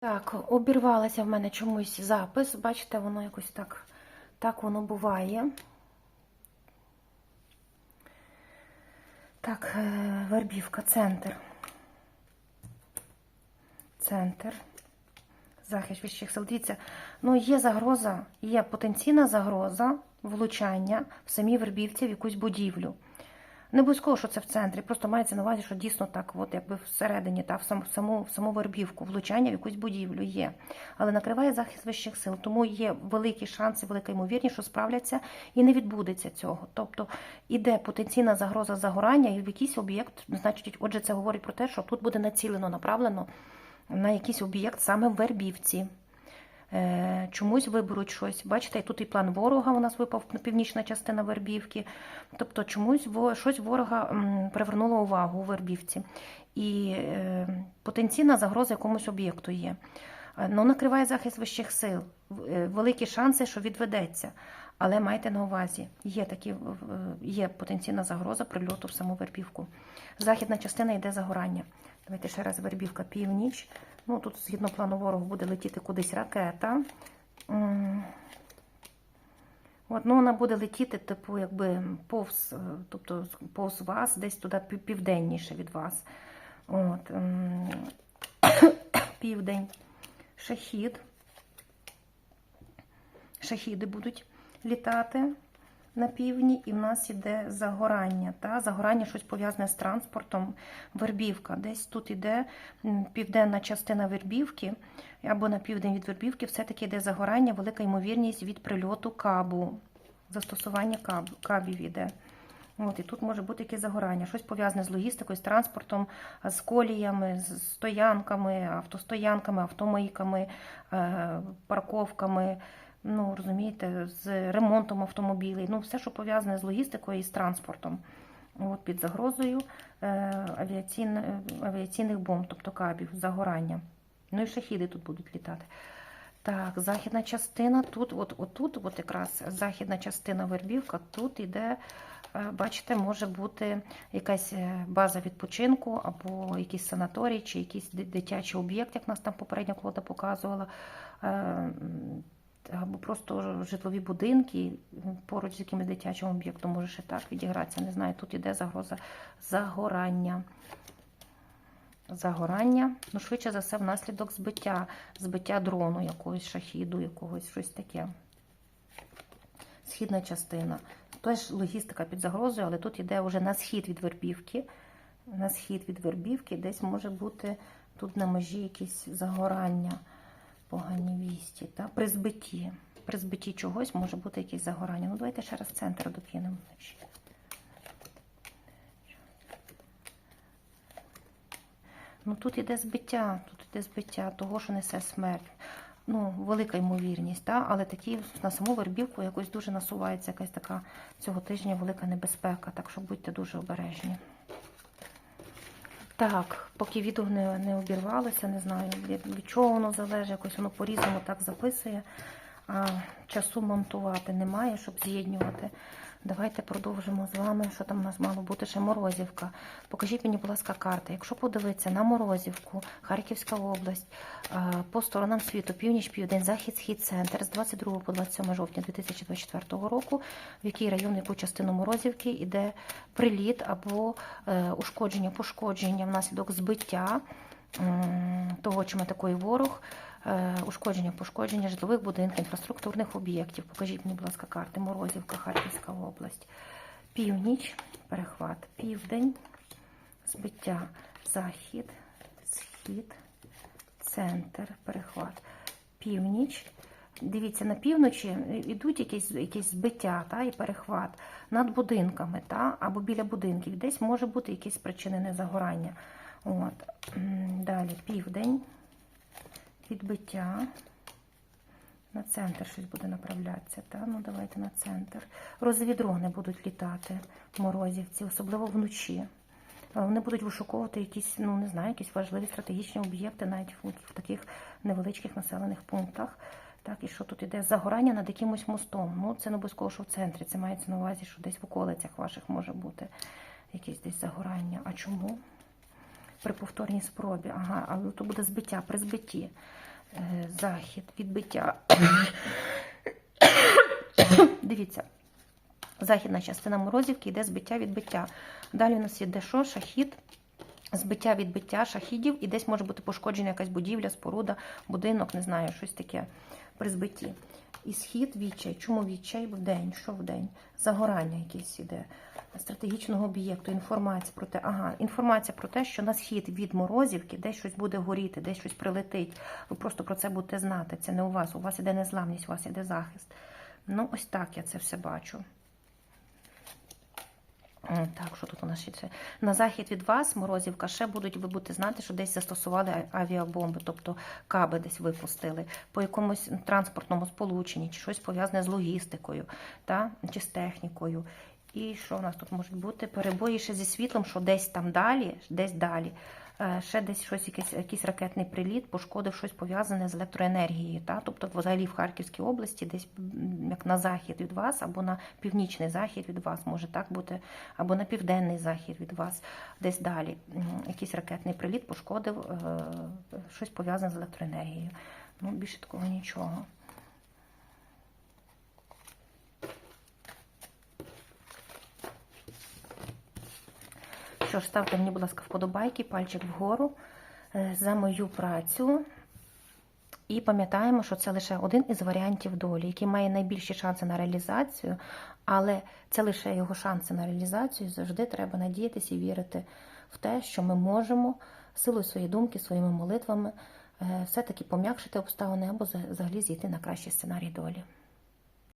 Так, обірвалася в мене чомусь запис. Бачите, воно якось так, так воно буває. Так, е, Вербівка, центр. Центр. Захист вищих сил. Дивіться, ну є загроза, є потенційна загроза влучання в самій вербівці в якусь будівлю. Не обов'язково, що це в центрі, просто мається на увазі, що дійсно так, от якби всередині, та в саму, саму, саму вербівку, влучання в якусь будівлю є. Але накриває захист вищих сил, тому є великі шанси, велика ймовірність, що справляться і не відбудеться цього. Тобто іде потенційна загроза загорання і в якийсь об'єкт, значить, отже, це говорить про те, що тут буде націлено, направлено на якийсь об'єкт саме в вербівці. Е, Чомусь виберуть щось. Бачите, тут і план ворога у нас випав північна частина Вербівки. Тобто чомусь щось ворога привернуло увагу у Вербівці. І е, потенційна загроза якомусь об'єкту є. Е, Ну, накриває захист вищих сил. Великі шанси, що відведеться. Але майте на увазі, є такі, є потенційна загроза прильоту в саму Вербівку. Західна частина йде загорання. Давайте ще раз Вербівка північ. Ну, тут, згідно плану ворогу, буде летіти кудись ракета. От, ну, вона буде летіти, типу, якби повз, е, тобто повз вас, десь туди південніше від вас. От, південь. Шахід. Шахіди будуть літати на півдні, і в нас іде загорання. Та? Загорання щось пов'язане з транспортом, вербівка. Десь тут іде південна частина вербівки, або на південь від вербівки, все-таки йде загорання, велика ймовірність від прильоту кабу. Застосування каб, кабів іде. От, і тут може бути якесь загорання, щось пов'язане з логістикою, з транспортом, з коліями, з стоянками, автостоянками, автомийками, е, парковками. Ну, розумієте, з ремонтом автомобілів, ну, все, що пов'язане з логістикою і з транспортом. От під загрозою е, авіаційн- авіаційних бомб, тобто кабів, загорання. Ну і шахіди тут будуть літати. Так, західна частина тут, от, отут, от якраз західна частина Вербівка, тут іде, е, бачите, може бути якась е, база відпочинку, або якийсь санаторій, чи якийсь дитячий об'єкт, як нас там попередня колода показувала. Або просто житлові будинки поруч з якимось дитячим об'єктом може ще так відігратися. Не знаю, тут іде загроза загорання. Загорання, ну, швидше за все, внаслідок збиття, збиття дрону якогось шахіду, якогось щось таке. Східна частина. Теж логістика під загрозою, але тут йде вже на схід від Вербівки. На схід від Вербівки десь може бути тут на межі якісь загорання погані вісті. Та? При збитті. При збитті чогось може бути якесь загорання. Ну, давайте ще раз центр докинемо. Ну тут іде збиття, тут іде збиття того, що несе смерть. Ну, велика ймовірність, та? але такі на саму вербівку якось дуже насувається якась така цього тижня велика небезпека, так що будьте дуже обережні. Так, поки відео не, не обірвалося, не знаю, від, від чого воно залежить, якось воно по-різному так записує. А часу монтувати немає, щоб з'єднювати. Давайте продовжимо з вами, що там у нас мало бути ще Морозівка. Покажіть мені, будь ласка, карти. Якщо подивитися на Морозівку, Харківська область, е, по сторонам світу, північ, південь, захід, схід, центр з 22 по 27 жовтня 2024 року, в який район, яку частину Морозівки йде приліт або е, ушкодження, пошкодження внаслідок збиття того, чим атакує ворог. Е, ушкодження, пошкодження житлових будинків, інфраструктурних об'єктів. Покажіть мені, будь ласка, карти. Морозівка, Харківська область. Північ, перехват, південь, збиття, захід, схід, центр, перехват, північ. Дивіться, на півночі йдуть якісь, якісь збиття та, і перехват над будинками та, або біля будинків. Десь може бути якісь спричинене загорання. От. Далі південь відбиття. На центр щось буде направлятися. Та? Ну, давайте на центр. Розові дрони будуть літати морозівці, особливо вночі. Вони будуть вишуковувати якісь, ну не знаю, якісь важливі стратегічні об'єкти, навіть в таких невеличких населених пунктах. Так, і що тут іде загорання над якимось мостом. Ну, це не обов'язково, що в центрі. Це мається на увазі, що десь в околицях ваших може бути якесь десь загорання. А чому? При повторній спробі. Ага, але то буде збиття при збитті. Е, Захід, відбиття. Дивіться, західна частина морозівки йде збиття відбиття. Далі у нас йде що? Шахід. Збиття відбиття шахідів, і десь може бути пошкоджена якась будівля, споруда, будинок, не знаю, щось таке при збитті. І схід відчай. Чому відчай в день? Що в день? Загорання якесь іде стратегічного об'єкту, інформація про те, ага, інформація про те, що на схід від морозівки десь щось буде горіти, десь щось прилетить. Ви просто про це будете знати. Це не у вас. У вас іде незламність, у вас іде захист. Ну, ось так я це все бачу. М, Так, що тут у нас ще? На захід від вас, Морозівка, ще будуть, ви будете знати, що десь застосували авіабомби, тобто каби десь випустили по якомусь транспортному сполученні, чи щось пов'язане з логістикою, та? чи з технікою. І що у нас тут можуть бути? Перебої ще зі світлом, що десь там далі, десь далі. Е, Ще десь щось, якийсь, якийсь ракетний приліт пошкодив щось пов'язане з електроенергією. Та? Тобто, взагалі в Харківській області, десь як на захід від вас, або на північний захід від вас, може так бути, або на південний захід від вас, десь далі. Якийсь ракетний приліт пошкодив е, щось пов'язане з електроенергією. Ну, більше такого нічого. Що ж, ставте мені, будь ласка, вподобайки, пальчик вгору е, за мою працю. І пам'ятаємо, що це лише один із варіантів долі, який має найбільші шанси на реалізацію, але це лише його шанси на реалізацію. Завжди треба надіятися і вірити в те, що ми можемо силою своєї думки, своїми молитвами е, все-таки пом'якшити обставини або за- взагалі зійти на кращий сценарій долі.